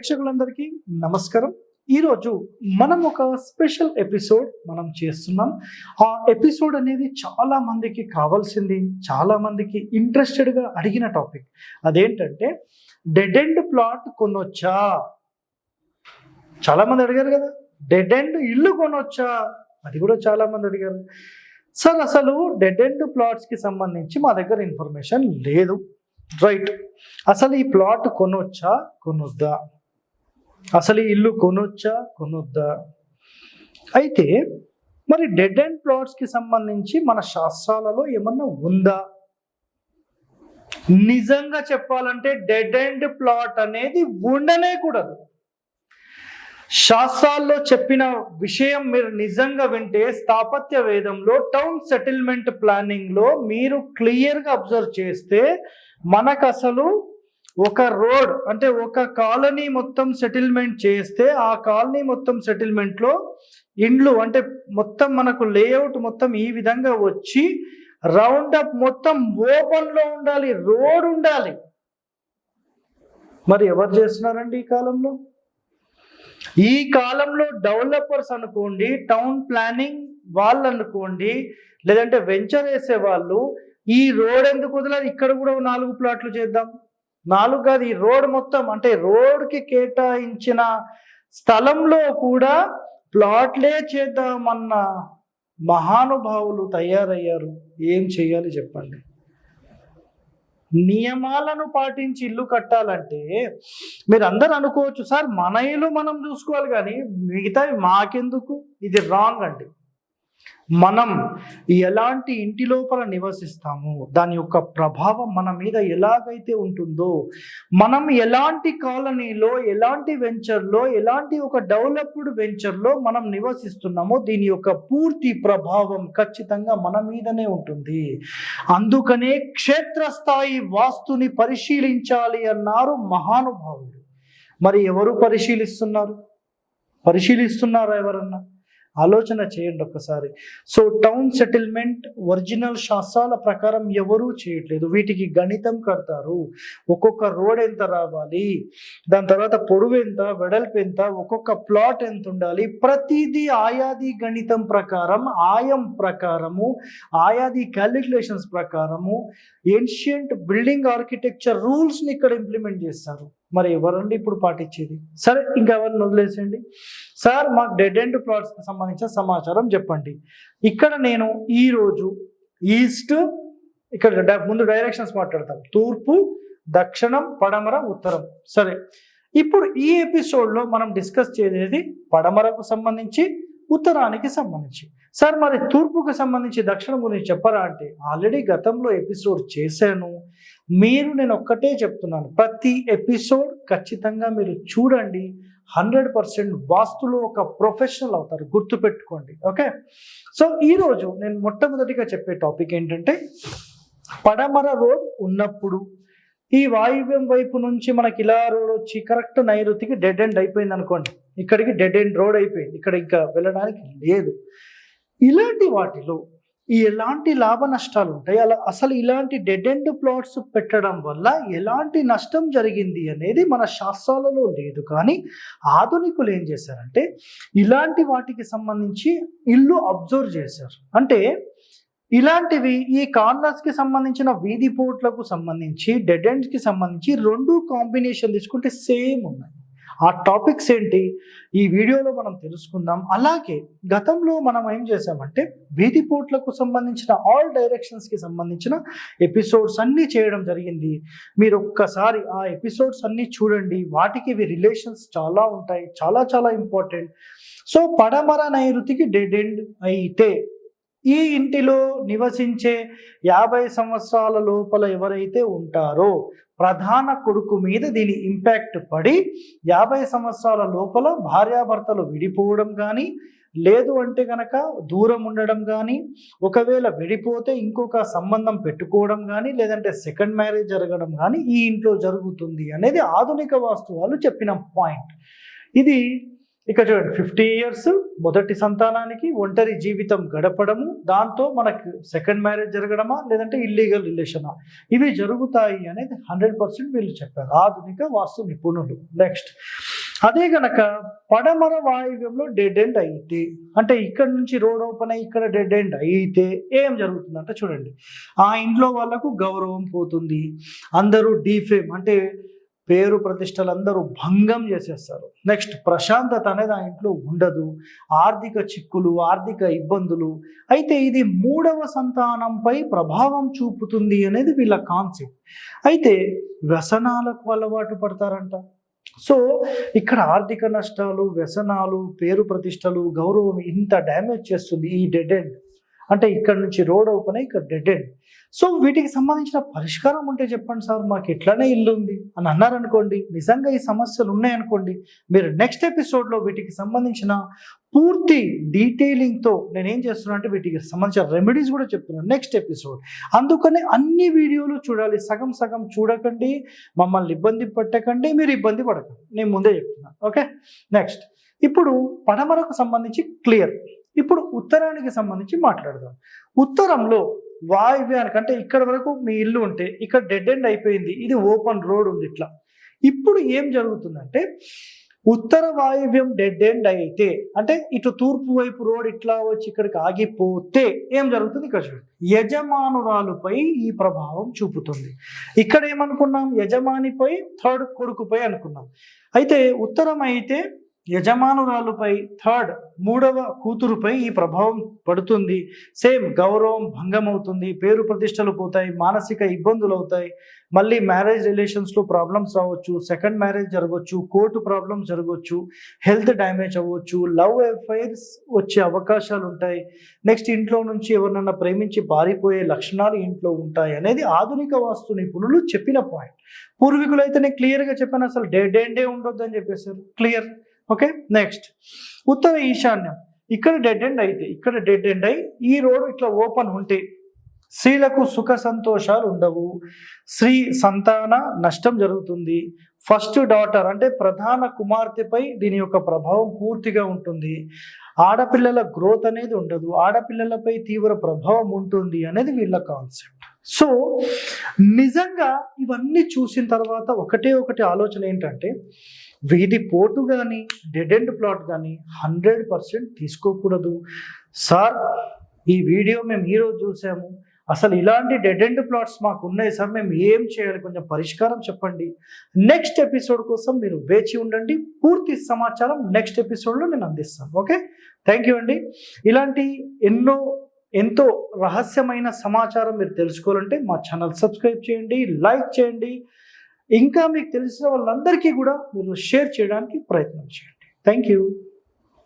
ప్రేక్షకులందరికీ నమస్కారం. ఈరోజు మనం ఒక స్పెషల్ ఎపిసోడ్ మనం చేస్తున్నాం. ఆ ఎపిసోడ్ అనేది చాలా మందికి కావాల్సింది చాలా మందికి ఇంట్రెస్టెడ్గా అడిగిన టాపిక్. అదేంటంటే డెడ్ ఎండ్ ప్లాట్ కొనొచ్చా? చాలా మంది అడిగారు కదా డెడ్ ఎండ్ ఇల్లు కొనొచ్చా? అది కూడా చాలా మంది అడిగారు. సార్ అసలు డెడ్ ఎండ్ ప్లాట్స్కి సంబంధించి మా దగ్గర ఇన్ఫర్మేషన్ లేదు. రైట్ అసలు ఈ ప్లాట్ కొనొచ్చా? కొనొద్దా? అసలు ఈ ఇల్లు కొనొచ్చా? కొనొద్దా? అయితే మరి డెడ్ అండ్ ప్లాట్స్కి సంబంధించి మన శాస్త్రాలలో ఏమన్నా ఉందా? నిజంగా చెప్పాలంటే డెడ్ అండ్ ప్లాట్ అనేది ఉండనే కూడదు శాస్త్రాల్లో చెప్పిన విషయం మీరు నిజంగా వింటే స్థాపత్య వేదంలో టౌన్ సెటిల్మెంట్ ప్లానింగ్లో మీరు క్లియర్గా అబ్జర్వ్ చేస్తే మనకు అసలు ఒక రోడ్ అంటే ఒక కాలనీ మొత్తం సెటిల్మెంట్ చేస్తే ఆ కాలనీ మొత్తం సెటిల్మెంట్లో ఇండ్లు అంటే మొత్తం మనకు లేఅవుట్ మొత్తం ఈ విధంగా వచ్చి రౌండ్ అప్ మొత్తం ఓపెన్లో ఉండాలి రోడ్ ఉండాలి. మరి ఎవరు చేస్తున్నారండి ఈ కాలంలో? ఈ కాలంలో డెవలపర్స్ అనుకోండి టౌన్ ప్లానింగ్ వాళ్ళు అనుకోండి లేదంటే వెంచర్ వేసే వాళ్ళు ఈ రోడ్ ఎందుకు వదలాలి? ఇక్కడ కూడా నాలుగు ప్లాట్లు చేద్దాం. నాలుగు కాదు ఈ రోడ్ మొత్తం అంటే రోడ్కి కేటాయించిన స్థలంలో కూడా ప్లాట్లే చేద్దామన్న మహానుభావులు తయారయ్యారు. ఏం చేయాలి చెప్పండి? నియమాలను పాటించి ఇల్లు కట్టాలంటే మీరు అందరు అనుకోవచ్చు సార్ మన ఇల్లు మనం చూసుకోవాలి కానీ మిగతావి మాకెందుకు? ఇది రాంగ్ అండి. మనం ఎలాంటి ఇంటి లోపల నివసిస్తాము దాని యొక్క ప్రభావం మన మీద ఎలాగైతే ఉంటుందో మనం ఎలాంటి కాలనీలో ఎలాంటి వెంచర్లో ఎలాంటి ఒక డెవలప్డ్ వెంచర్లో మనం నివసిస్తున్నామో దీని యొక్క పూర్తి ప్రభావం ఖచ్చితంగా మన మీదనే ఉంటుంది. అందుకనే క్షేత్రస్థాయి వాస్తుని పరిశీలించాలి అన్నారు మహానుభావులు మరి ఎవరు పరిశీలిస్తున్నారు? పరిశీలిస్తున్నారా ఎవరన్నా? ఆలోచన చేయండి ఒక్కసారి. సో టౌన్ సెటిల్మెంట్ ఒరిజినల్ శాస్త్రాల ప్రకారం ఎవరూ చేయట్లేదు. వీటికి గణితం కడతారు. ఒక్కొక్క రోడ్ ఎంత రావాలి? దాని తర్వాత పొడవు ఎంత? వెడల్పు ఎంత? ఒక్కొక్క ప్లాట్ ఎంత ఉండాలి? ప్రతిదీ ఆయాది గణితం ప్రకారం ఆయం ప్రకారము ఆయాది క్యాలిక్యులేషన్స్ ప్రకారము ఏన్షియంట్ బిల్డింగ్ ఆర్కిటెక్చర్ రూల్స్ని ఇక్కడ ఇంప్లిమెంట్ చేస్తారు. మరి ఎవరండి ఇప్పుడు పాటించేది? సరే ఇంకెవరిని వదిలేసేయండి? సార్ మాకు డెడ్ ఎండ్ ప్లాట్స్కి సంబంధించిన సమాచారం చెప్పండి. ఇక్కడ నేను ఈరోజు ఈస్ట్ ఇక్కడ ముందు డైరెక్షన్స్ మాట్లాడతాం తూర్పు దక్షిణం పడమర ఉత్తరం. సరే ఇప్పుడు ఈ ఎపిసోడ్లో మనం డిస్కస్ చేసేది పడమరకు సంబంధించి ఉత్తరానికి సంబంధించి. సార్ మరి తూర్పుకు సంబంధించి దక్షిణం గురించి చెప్పరా అంటే ఆల్రెడీ గతంలో ఎపిసోడ్ చేశాను. మీరు నేను ఒక్కటే చెప్తున్నాను. ప్రతి ఎపిసోడ్ ఖచ్చితంగా మీరు చూడండి. హండ్రెడ్ పర్సెంట్ వాస్తులో ఒక ప్రొఫెషనల్ అవుతారు. గుర్తుపెట్టుకోండి. ఓకే? సో ఈరోజు నేను మొట్టమొదటిగా చెప్పే టాపిక్ ఏంటంటే పడమర రోడ్ ఉన్నప్పుడు ఈ వాయువ్యం వైపు నుంచి మనకి ఇలా రోడ్ వచ్చి కరెక్ట్ నైరుతికి డెడ్ ఎండ్ అయిపోయింది అనుకోండి ఇక్కడికి డెడ్ ఎండ్ రోడ్ అయిపోయింది. ఇక్కడ ఇంకా వెళ్ళడానికి లేదు. ఇలాంటి వాటిలో ఈ ఎలాంటి లాభ నష్టాలు ఉంటాయి? అలా అసలు ఇలాంటి డెడ్ ఎండ్ ప్లాట్స్ పెట్టడం వల్ల ఎలాంటి నష్టం జరిగింది అనేది మన శాస్త్రాలలో లేదు. కానీ ఆధునికులు ఏం చేశారంటే ఇలాంటి వాటికి సంబంధించి ఇల్లు అబ్జర్వ్ చేశారు. అంటే ఇలాంటివి ఈ కార్నర్స్కి సంబంధించిన వీధి పోట్లకు సంబంధించి డెడ్ ఎండ్స్కి సంబంధించి రెండు కాంబినేషన్ తీసుకుంటే సేమ్ ఉన్నాయి. ఆ టాపిక్స్ ఏంటి? ఈ వీడియోలో మనం తెలుసుకుందాం. అలాగే గతంలో మనం ఏం చేసామంటే వీధి పోట్లకు సంబంధించిన ఆల్ డైరెక్షన్స్కి సంబంధించిన ఎపిసోడ్స్ అన్నీ చేయడం జరిగింది. మీరు ఒక్కసారి ఆ ఎపిసోడ్స్ అన్నీ చూడండి. వాటికి ఇవి రిలేషన్స్ చాలా ఉంటాయి. చాలా చాలా ఇంపార్టెంట్ సో పడమర నైరుతికి డెడ్ ఎండ్ అయితే ఈ ఇంటిలో నివసించే యాభై సంవత్సరాల లోపల ఎవరైతే ఉంటారో ప్రధాన కొడుకు మీద దీని ఇంపాక్ట్ పడి యాభై సంవత్సరాల లోపల భార్యాభర్తలు విడిపోవడం కానీ లేదు అంటే కనుక దూరం ఉండడం కానీ ఒకవేళ విడిపోతే ఇంకొక సంబంధం పెట్టుకోవడం కానీ లేదంటే సెకండ్ మ్యారేజ్ జరగడం కానీ ఈ ఇంట్లో జరుగుతుంది అనేది ఆధునిక వాస్తువాలు చెప్పిన పాయింట్ ఇది ఇక చూడండి ఫిఫ్టీ ఇయర్స్ మొదటి సంతానానికి ఒంటరి జీవితం గడపడము దాంతో మనకు సెకండ్ మ్యారేజ్ జరగడమా లేదంటే ఇల్లీగల్ రిలేషనా ఇవి జరుగుతాయి అనేది హండ్రెడ్ పర్సెంట్ వీళ్ళు చెప్పారు. ఆధునిక వాస్తు నిపుణులు. నెక్స్ట్ అదే గనక పడమర వాయువ్యంలో డెడ్ ఎండ్ అయితే అంటే ఇక్కడ నుంచి రోడ్ ఓపెన్ అయ్యి ఇక్కడ డెడ్ ఎండ్ అయితే ఏం జరుగుతుందంటే చూడండి ఆ ఇంట్లో వాళ్ళకు గౌరవం పోతుంది. అందరూ డీఫేమ్ అంటే పేరు ప్రతిష్టలు అందరూ భంగం చేసేస్తారు. నెక్స్ట్ ప్రశాంతత అనేది ఆ ఇంట్లో ఉండదు. ఆర్థిక చిక్కులు ఆర్థిక ఇబ్బందులు. అయితే ఇది మూడవ సంతానంపై ప్రభావం చూపుతుంది అనేది వీళ్ళ కాన్సెప్ట్ అయితే వ్యసనాలకు అలవాటు పడతారంట. సో ఇక్కడ ఆర్థిక నష్టాలు వ్యసనాలు పేరు ప్రతిష్టలు గౌరవం ఇంత డ్యామేజ్ చేస్తుంది ఈ డెడ్ ఎండ్ అంటే ఇక్కడ నుంచి రోడ్ ఓపెన్ అయ్యి ఇక్కడ డెడ్ ఎండ్ సో వీటికి సంబంధించిన పరిష్కారం ఉంటే చెప్పండి సార్ మాకు ఎట్లానే ఇల్లు ఉంది అని అన్నారనుకోండి నిజంగా ఈ సమస్యలు ఉన్నాయనుకోండి మీరు నెక్స్ట్ ఎపిసోడ్లో వీటికి సంబంధించిన పూర్తి డీటెయిలింగ్తో నేను ఏం చేస్తున్నా అంటే వీటికి సంబంధించిన రెమెడీస్ కూడా చెప్తున్నాను నెక్స్ట్ ఎపిసోడ్ అందుకని అన్ని వీడియోలు చూడాలి సగం సగం చూడకండి మమ్మల్ని ఇబ్బంది పెట్టకండి మీరు ఇబ్బంది పడకండి. నేను ముందే చెప్తున్నాను ఓకే? నెక్స్ట్ ఇప్పుడు పడమరకు సంబంధించి క్లియర్ ఇప్పుడు ఉత్తరానికి సంబంధించి మాట్లాడదాం. ఉత్తరంలో వాయువ్యానికి అంటే ఇక్కడ వరకు మీ ఇల్లు ఉంటే ఇక్కడ డెడ్ ఎండ్ అయిపోయింది. ఇది ఓపెన్ రోడ్ ఉంది ఇట్లా. ఇప్పుడు ఏం జరుగుతుందంటే ఉత్తర వాయువ్యం డెడ్ ఎండ్ అయితే అంటే ఇటు తూర్పు వైపు రోడ్ ఇట్లా వచ్చి ఇక్కడికి ఆగిపోతే ఏం జరుగుతుంది ఇక్కడ చూడండి యజమానురాలుపై ఈ ప్రభావం చూపుతుంది. ఇక్కడ ఏమనుకున్నాం? యజమానిపై థర్డ్ కొడుకుపై అనుకున్నాం. అయితే ఉత్తరం అయితే యజమానురాలుపై థర్డ్ మూడవ కూతురుపై ఈ ప్రభావం పడుతుంది. సేమ్ గౌరవం భంగం అవుతుంది పేరు ప్రతిష్టలు పోతాయి మానసిక ఇబ్బందులు అవుతాయి. మళ్ళీ మ్యారేజ్ రిలేషన్స్లో ప్రాబ్లమ్స్ రావచ్చు సెకండ్ మ్యారేజ్ జరగవచ్చు కోర్టు ప్రాబ్లమ్స్ జరగవచ్చు హెల్త్ డ్యామేజ్ అవ్వచ్చు లవ్ అఫైర్స్ వచ్చే అవకాశాలు ఉంటాయి. నెక్స్ట్ ఇంట్లో నుంచి ఎవరినన్నా ప్రేమించి పారిపోయే లక్షణాలు ఇంట్లో ఉంటాయి అనేది ఆధునిక వాస్తు నిపుణులు చెప్పిన పాయింట్. పూర్వీకులు అయితే నేను క్లియర్గా చెప్పాను అసలు డే డే డే ఉండొద్దు అని చెప్పేశారు. క్లియర్. ఓకే నెక్స్ట్ ఉత్తర ఈశాన్యం. ఇక్కడ డెడ్ ఎండ్ అయితే ఇక్కడ డెడ్ ఎండ్ అయి ఈ రోడ్ ఇట్లా ఓపెన్ ఉంటే స్త్రీలకు సుఖ సంతోషాలు ఉండవు. స్త్రీ సంతాన నష్టం జరుగుతుంది. ఫస్ట్ డాటర్ అంటే ప్రధాన కుమార్తెపై దీని యొక్క ప్రభావం పూర్తిగా ఉంటుంది. ఆడపిల్లల గ్రోత్ అనేది ఉండదు. ఆడపిల్లలపై తీవ్ర ప్రభావం ఉంటుంది అనేది వీళ్ళ కాన్సెప్ట్ సో నిజంగా ఇవన్నీ చూసిన తర్వాత ఒకటే ఒకటి ఆలోచన ఏంటంటే వీధి పోటు కానీ డెడ్ ఎండ్ ప్లాట్ కానీ హండ్రెడ్ పర్సెంట్ తీసుకోకూడదు. సార్ ఈ వీడియో మేము ఈరోజు చూసాము. అసలు ఇలాంటి డెడ్ ఎండ్ ప్లాట్స్ మాకు ఉన్నాయి సార్ మేము ఏం చేయాలి? కొంచెం పరిష్కారం చెప్పండి. నెక్స్ట్ ఎపిసోడ్ కోసం మీరు వేచి ఉండండి. పూర్తి సమాచారం నెక్స్ట్ ఎపిసోడ్లో నేను అందిస్తాను. ఓకే థ్యాంక్ యూ అండి. ఇలాంటి ఎన్నో ఎంతో రహస్యమైన సమాచారం మీరు తెలుసుకోవాలంటే మా ఛానల్ సబ్స్క్రైబ్ చేయండి లైక్ చేయండి. ఇంకా మీకు తెలిసిన వాళ్ళందరికీ కూడా మీరు షేర్ చేయడానికి ప్రయత్నం చేయండి. Thank you